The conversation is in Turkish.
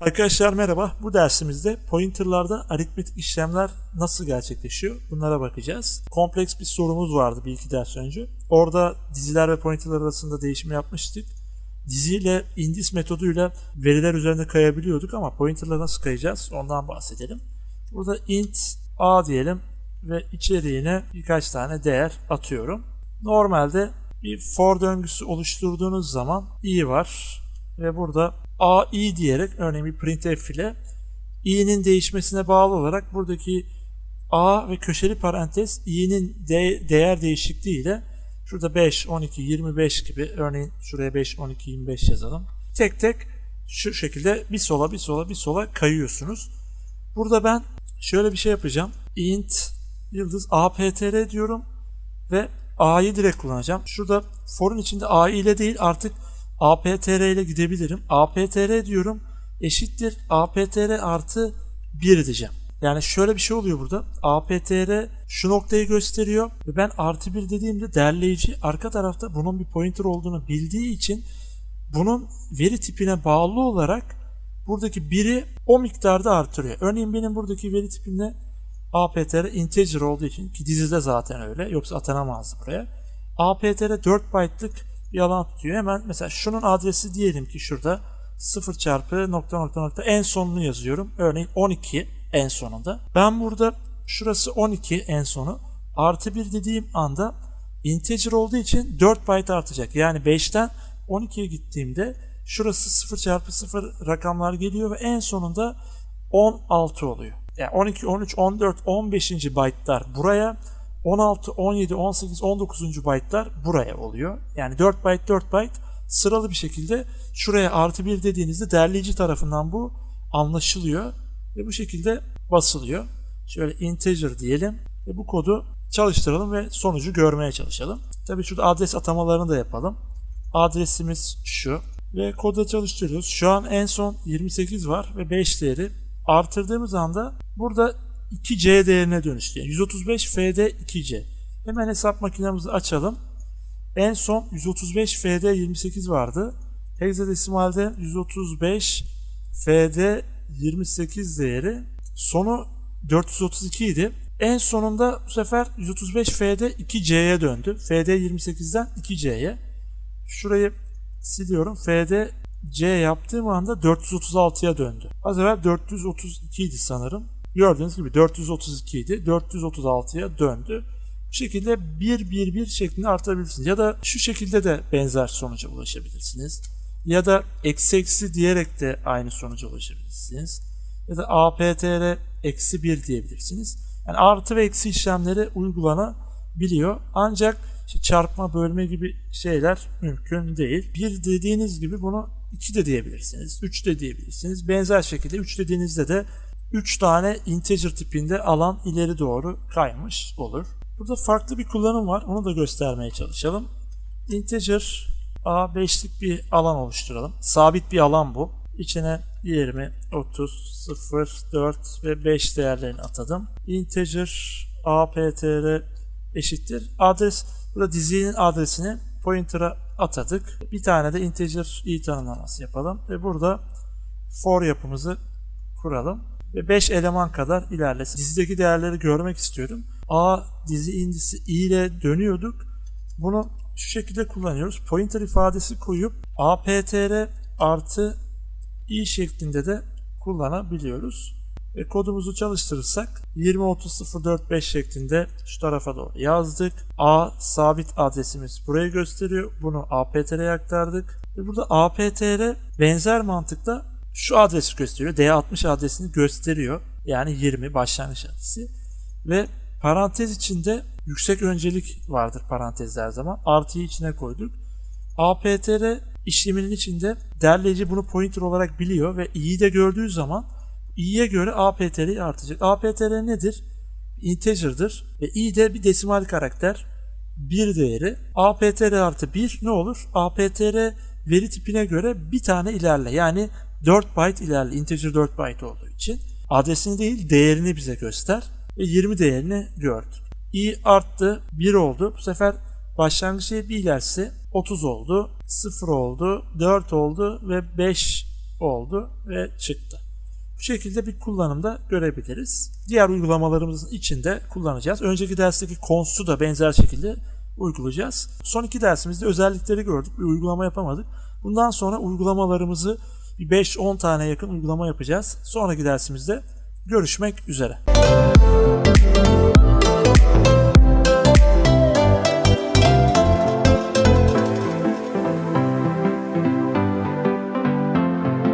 Arkadaşlar merhaba. Bu dersimizde pointerlarda aritmetik işlemler nasıl gerçekleşiyor? Bunlara bakacağız. Kompleks bir sorumuz vardı bir iki ders önce. Orada diziler ve pointerlar arasında değişim yapmıştık. Diziyle indis metoduyla veriler üzerinde kayabiliyorduk ama pointerla nasıl kayacağız ondan bahsedelim. Burada int a diyelim ve içeriğine birkaç tane değer atıyorum. Normalde bir for döngüsü oluşturduğunuz zaman i var ve burada a i diyerek örneğin bir printf ile i'nin değişmesine bağlı olarak buradaki a ve köşeli parantez i'nin de- değer değişikliğiyle şurada 5, 12, 25 gibi örneğin şuraya 5, 12, 25 yazalım. Tek tek şu şekilde bir sola bir sola bir sola kayıyorsunuz. Burada ben şöyle bir şey yapacağım. int yıldız aptr diyorum ve a'yı direkt kullanacağım. Şurada for'un içinde a ile değil artık aptr ile gidebilirim. aptr diyorum eşittir aptr artı 1 diyeceğim. Yani şöyle bir şey oluyor burada. aptr şu noktayı gösteriyor ve ben artı 1 dediğimde derleyici arka tarafta bunun bir pointer olduğunu bildiği için bunun veri tipine bağlı olarak buradaki biri o miktarda artırıyor. Örneğin benim buradaki veri tipimde APTR integer olduğu için ki dizide zaten öyle yoksa atanamazdı buraya. APTR 4 byte'lık bir alan tutuyor. Hemen mesela şunun adresi diyelim ki şurada 0 çarpı nokta nokta nokta en sonunu yazıyorum. Örneğin 12 en sonunda. Ben burada şurası 12 en sonu artı 1 dediğim anda integer olduğu için 4 byte artacak. Yani 5'ten 12'ye gittiğimde şurası 0 çarpı 0 rakamlar geliyor ve en sonunda 16 oluyor. Yani 12, 13, 14, 15. byte'lar buraya 16, 17, 18, 19. byte'lar buraya oluyor. Yani 4 byte 4 byte sıralı bir şekilde şuraya artı 1 dediğinizde derleyici tarafından bu anlaşılıyor ve bu şekilde basılıyor. Şöyle integer diyelim ve bu kodu çalıştıralım ve sonucu görmeye çalışalım. Tabii şurada adres atamalarını da yapalım. Adresimiz şu ve kodu çalıştırıyoruz. Şu an en son 28 var ve 5 değeri artırdığımız anda burada 2C değerine dönüştü. Yani 135 FD 2C. Hemen hesap makinemizi açalım. En son 135 FD 28 vardı. Hexadesimalde 135 FD 28 değeri. Sonu 432 idi. En sonunda bu sefer 135 FD 2C'ye döndü. FD 28'den 2C'ye. Şurayı siliyorum. FD C yaptığım anda 436'ya döndü. Az evvel 432 idi sanırım. Gördüğünüz gibi 432 idi. 436'ya döndü. Bu şekilde 1 1 1 şeklinde artabilirsiniz. Ya da şu şekilde de benzer sonuca ulaşabilirsiniz. Ya da eksi eksi diyerek de aynı sonuca ulaşabilirsiniz. Ya da APTR eksi 1 diyebilirsiniz. Yani artı ve eksi işlemleri uygulanabiliyor. Ancak işte çarpma, bölme gibi şeyler mümkün değil. Bir dediğiniz gibi bunu 2 de diyebilirsiniz. 3 de diyebilirsiniz. Benzer şekilde 3 dediğinizde de 3 tane integer tipinde alan ileri doğru kaymış olur. Burada farklı bir kullanım var. Onu da göstermeye çalışalım. Integer A5'lik bir alan oluşturalım. Sabit bir alan bu. İçine 20, 30, 0, 4 ve 5 değerlerini atadım. Integer APTR eşittir. Adres, burada dizinin adresini pointer'a atadık. Bir tane de integer i tanımlaması yapalım. Ve burada for yapımızı kuralım. Ve 5 eleman kadar ilerlesin. Dizideki değerleri görmek istiyorum. A dizi indisi i ile dönüyorduk. Bunu şu şekilde kullanıyoruz. Pointer ifadesi koyup aptr artı i şeklinde de kullanabiliyoruz. Ve kodumuzu çalıştırırsak 20.30.045 şeklinde şu tarafa doğru yazdık. A sabit adresimiz burayı gösteriyor. Bunu APTR'ye aktardık. Ve burada APTR benzer mantıkla şu adresi gösteriyor. D60 adresini gösteriyor. Yani 20 başlangıç adresi. Ve parantez içinde yüksek öncelik vardır parantezler zaman. Artıyı içine koyduk. APTR işleminin içinde derleyici bunu pointer olarak biliyor ve i'yi de gördüğü zaman i'ye göre APTR artacak. APTR nedir? Integer'dır ve i de bir desimal karakter. Bir değeri. APTR artı 1 ne olur? APTR veri tipine göre bir tane ilerle. Yani 4 byte ilerle. Integer 4 byte olduğu için. Adresini değil değerini bize göster. Ve 20 değerini gördük. i arttı. 1 oldu. Bu sefer başlangıç bir ilerse 30 oldu. 0 oldu. 4 oldu ve 5 oldu ve çıktı. Bu şekilde bir kullanımda görebiliriz. Diğer uygulamalarımızın içinde kullanacağız. Önceki dersteki konsu da benzer şekilde uygulayacağız. Son iki dersimizde özellikleri gördük. Bir uygulama yapamadık. Bundan sonra uygulamalarımızı bir 5-10 tane yakın uygulama yapacağız. Sonraki dersimizde görüşmek üzere.